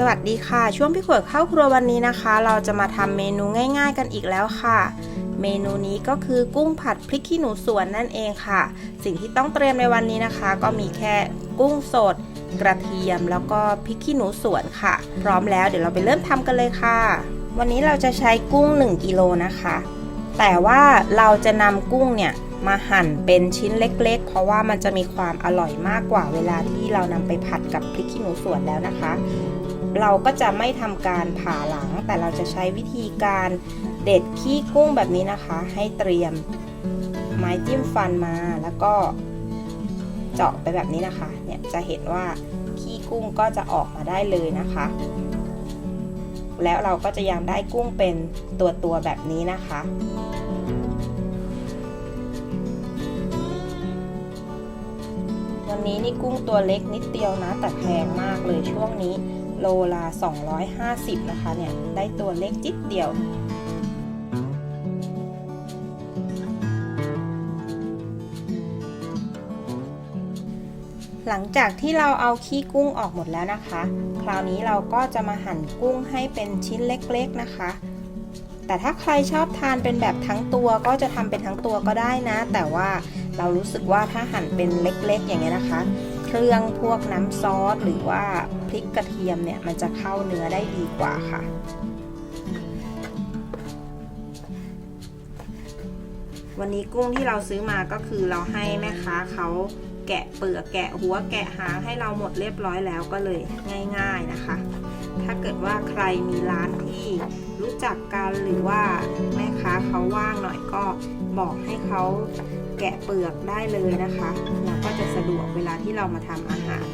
สวัสดีค่ะ ช่วงพี่ขวดเข้าครัววันนี้นะคะ เราจะมาทำเมนูง่าย ๆ กันอีกแล้วค่ะ เมนูนี้ก็คือกุ้งผัดพริกขี้หนูสวนนั่นเองค่ะ สิ่งที่ต้องเตรียมในวันนี้นะคะ ก็มีแค่กุ้งสด กระเทียมแล้วก็พริกขี้หนูสวนค่ะ พร้อมแล้วเดี๋ยวเราไปเริ่มทำกันเลยค่ะ วันนี้เราจะใช้กุ้ง 1กิโลนะคะ แต่ว่าเราจะนำกุ้งเนี่ย มาหั่นเป็นชิ้นเล็ก ๆ เพราะว่ามันจะมีความอร่อยมากกว่าเวลาที่เรานำไปผัดกับพริกขี้หนูสวนแล้วนะคะ เราก็จะไม่ทำการผ่าหลัง แต่เราจะใช้วิธีการเด็ดขี้กุ้งแบบนี้นะคะ ให้เตรียมไม้จิ้มฟันมาแล้วก็เจาะไปแบบนี้นะคะ เนี่ยจะเห็นว่าขี้กุ้งก็จะออกมาได้เลยนะคะ แล้วเราก็จะยังได้กุ้งเป็นตัวตัวๆแบบนี้นะคะ นี้นี่กุ้งตัวเล็กนิดเดียวนะ แต่แพงมากเลยช่วงนี้โลละ 250 นะคะเนี่ย ได้ตัวเล็กจิดเดียว หลังจากที่เราเอาขี้กุ้งออกหมดแล้วนะคะ คราวนี้เราก็จะมาหั่นกุ้งให้เป็นชิ้นเล็กๆนะคะ แต่ถ้าใครชอบทานเป็นแบบทั้งตัวก็จะทำเป็นทั้งตัวก็ได้นะ แต่ว่า เรารู้สึกว่าถ้าหั่นเป็นเล็กๆ อย่างเงี้ยนะคะ เครื่องพวกน้ำซอสหรือว่าพริกกระเทียมเนี่ยมันจะเข้าเนื้อได้ดีกว่าค่ะวันนี้กุ้งที่เราซื้อมาก็คือเราให้แม่ค้าเขาแกะเปลือกแกะหัวแกะหางให้เราหมดเรียบร้อยแล้วก็เลยง่าย ๆนะคะ ถ้าเกิดว่าใครมีร้านที่รู้จักกันหรือว่าแม่ค้าเขาว่างหน่อยก็บอกให้เขา แกะเปลือกได้เลยนะคะแล้วก็จะสะดวกเวลาที่เรามาทำอาหาร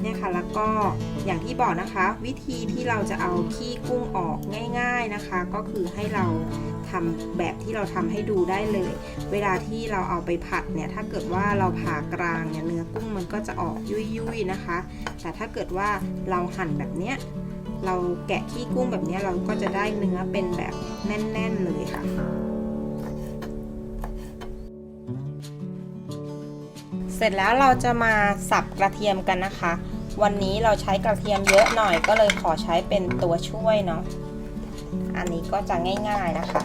เนี่ยค่ะแล้วก็อย่างที่บอกนะคะ วิธีที่เราจะเอาขี้กุ้งออกง่าย ๆนะคะ ก็คือให้เราทำแบบที่เราทำให้ดูได้เลย เวลาที่เราเอาไปผัดเนี่ยถ้าเกิดว่าเราผ่ากลางเนี่ยเนื้อกุ้งมันก็จะออกยุ่ยๆนะคะ แต่ถ้าเกิดว่าเราหั่นแบบเนี้ยเราแกะขี้กุ้งแบบเนี้ยเราก็จะได้เนื้อเป็นแบบแน่น ๆ เลยค่ะ เสร็จแล้วเราจะมาสับกระเทียมกันนะคะ วันนี้เราใช้กระเทียมเยอะหน่อยก็เลยขอใช้เป็นตัวช่วยเนาะอันนี้ก็จะง่าย ๆนะคะ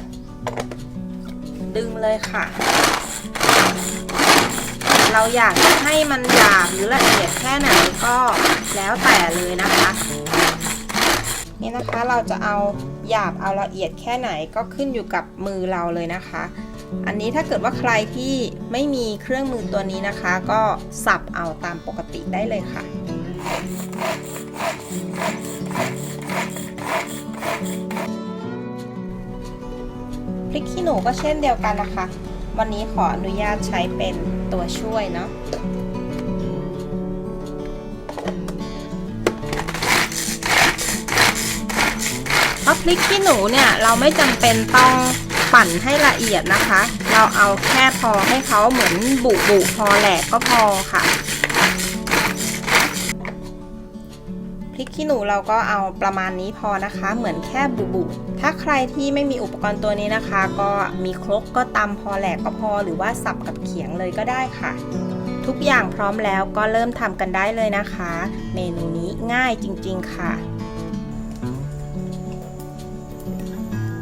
ดึงเลยค่ะ เราอยากให้มันหยาบหรือละเอียดแค่ไหนก็แล้วแต่เลยนะคะ นี่นะคะเราจะเอาหยาบเอาละเอียดแค่ไหนก็ขึ้นอยู่กับมือเราเลยนะคะ อันนี้ถ้าเกิดว่าใครที่ไม่มีเครื่องมือตัวนี้นะคะ ก็สับเอาตามปกติได้เลยค่ะพริกขี้หนูก็เช่นเดียวกันนะคะ วันนี้ขออนุญาตใช้เป็นตัวช่วยเนาะเพราะพริกขี้หนูเนี่ยเราไม่จำเป็นต้อง ปั่นให้ละเอียดนะคะ เราเอาแค่พอให้เขาเหมือนบุบุพอแหลกก็พอค่ะพริกขี้หนูเราก็เอาประมาณนี้พอนะคะ เหมือนแค่บุบุ ถ้าใครที่ไม่มีอุปกรณ์ตัวนี้นะคะ ก็มีครกก็ตำพอแหลกก็พอ หรือว่าสับกับเขียงเลยก็ได้ค่ะ ทุกอย่างพร้อมแล้วก็เริ่มทำกันได้เลยนะคะ เมนูนี้ง่ายจริง ๆ ค่ะ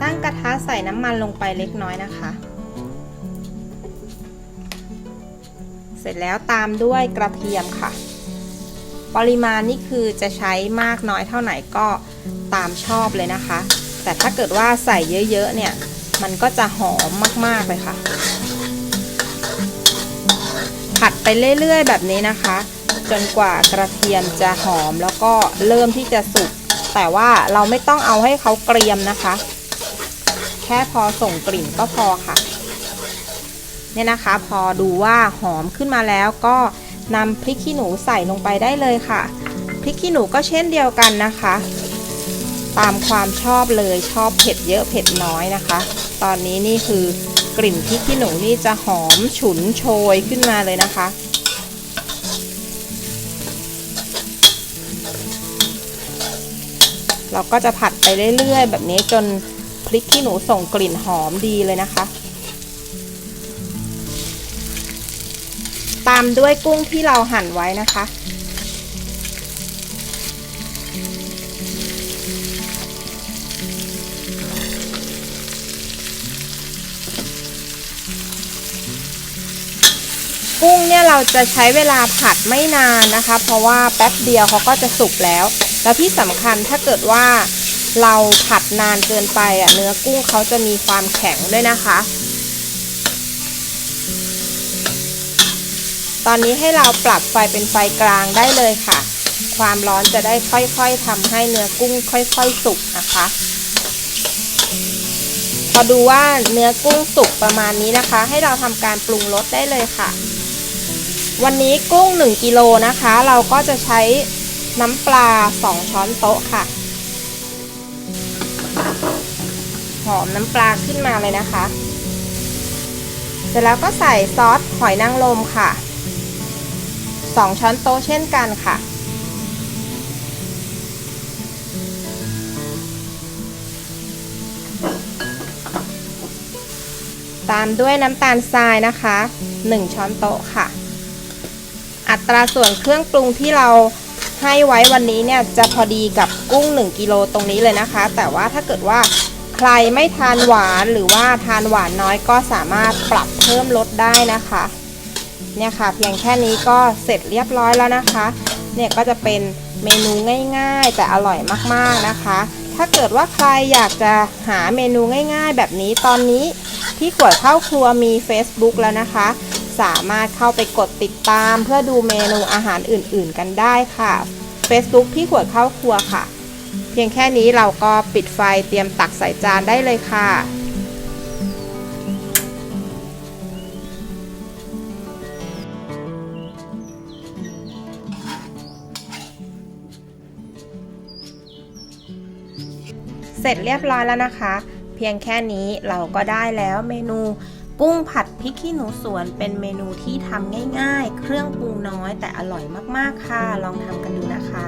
ตั้งกระทะใส่น้ำมันลงไปเล็กน้อยนะคะ เสร็จแล้วตามด้วยกระเทียมค่ะ ปริมาณนี่คือจะใช้มากน้อยเท่าไหร่ก็ตามชอบเลยนะคะ แต่ถ้าเกิดว่าใส่เยอะๆเนี่ย มันก็จะหอมมากๆเลยค่ะ ผัดไปเรื่อยๆแบบนี้นะคะ จนกว่ากระเทียมจะหอมแล้วก็เริ่มที่จะสุกแต่ว่าเราไม่ต้องเอาให้เขาเกรียมนะคะ แค่พอส่งกลิ่นก็พอค่ะเนี่ยนะคะ พอดูว่าหอมขึ้นมาแล้วก็นำพริกขี้หนูใส่ลงไปได้เลยค่ะพริกขี้หนูก็เช่นเดียวกันนะคะ ตามความชอบเลยชอบเผ็ดเยอะเผ็ดน้อยนะคะ ตอนนี้นี่คือกลิ่นพริกขี้หนูนี่จะหอมฉุนโชยขึ้นมาเลยนะคะ เราก็จะผัดไปเรื่อยๆ แบบนี้จน พริกที่หนูส่งกลิ่นหอมดีเลยนะคะ ตามด้วยกุ้งที่เราหั่นไว้นะคะ กุ้งเนี่ยเราจะใช้เวลาผัดไม่นานนะคะ เพราะว่าแป๊บเดียวเขาก็จะสุกแล้ว แล้วที่สำคัญถ้าเกิดว่า เราผัดนานเกินไปอะเนื้อกุ้งเขาจะมีความแข็งด้วยนะคะ ตอนนี้ให้เราปรับไฟเป็นไฟกลางได้เลยค่ะ ความร้อนจะได้ค่อยๆทำให้เนื้อกุ้งค่อยๆสุกนะคะ พอดูว่าเนื้อกุ้งสุกประมาณนี้นะคะ ให้เราทำการปรุงรสได้เลยค่ะ วันนี้กุ้ง 1กิโลนะคะ เราก็จะใช้น้ำปลา 2 ช้อนโต๊ะค่ะ หอมน้ำปลาขึ้นมาเลยนะคะ เสร็จแล้วก็ใส่ซอสหอยนางรมค่ะ 2 ช้อนโต๊ะเช่นกันค่ะ ตามด้วยน้ำตาลทรายนะคะ 1 ช้อนโต๊ะค่ะ อัตราส่วนเครื่องปรุงที่เราให้ไว้วันนี้เนี่ยจะพอดีกับกุ้ง 1 กิโลตรงนี้เลยนะคะ แต่ว่าถ้าเกิดว่า ใครไม่ทานหวานหรือว่าทานหวานน้อยก็สามารถปรับเพิ่มลดได้นะคะ เนี่ยค่ะ เพียงแค่นี้ก็เสร็จเรียบร้อยแล้วนะคะ เนี่ยก็จะเป็นเมนูง่ายๆ แต่อร่อยมากๆนะคะ ถ้าเกิดว่าใครอยากจะหาเมนูง่ายๆ แบบนี้ตอนนี้ที่ขวดข้าวครัวมี Facebook แล้วนะคะ สามารถเข้าไปกดติดตาม เพื่อดูเมนูอาหารอื่นๆ กันได้ค่ะ Facebook พี่ขวดข้าวครัวค่ะ พียงแค่นี้เราก็ปิดไฟเตรียมตักใส่จานได้เลยค่ะ เสร็จเรียบร้อยแล้วนะคะ เพียงแค่นี้เราก็ได้แล้วเมนูกุ้งผัดพริกขี้หนูสวนเป็นเมนูที่ทำง่ายๆ เครื่องปรุงน้อยแต่อร่อยมากๆค่ะ ลองทำกันดูนะคะ